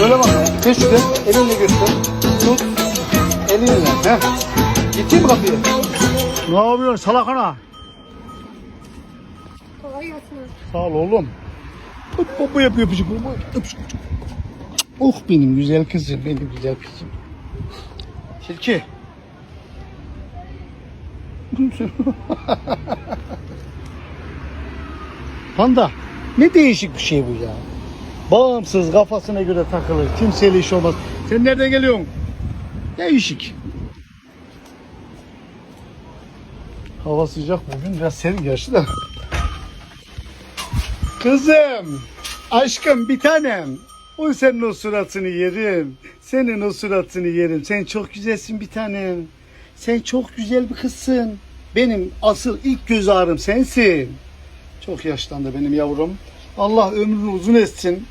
Böyle bak. Teşvik et. Elinle göster. Tut. Elinle. Heh. Gitti mi kapıyı? Ne yapıyorsun salakana? Kolay gelsin. Sağ ol oğlum. Yapıyor öpücük baba. Öpücük öpücük. Oh benim güzel kızım, benim güzel kızım. Tilki. Panda. Ne değişik bir şey bu ya. Bağımsız kafasına göre takılır. Kimseyle iş olmaz. Sen nereden geliyorsun? Değişik. Hava sıcak bugün biraz serin gerçi de. Kızım, aşkım bir tanem. O senin o suratını yerim. Senin o suratını yerim. Sen çok güzelsin bir tanem. Sen çok güzel bir kızsın. Benim asıl ilk göz ağrım sensin. Çok yaşlandı benim yavrum. Allah ömrünü uzun etsin.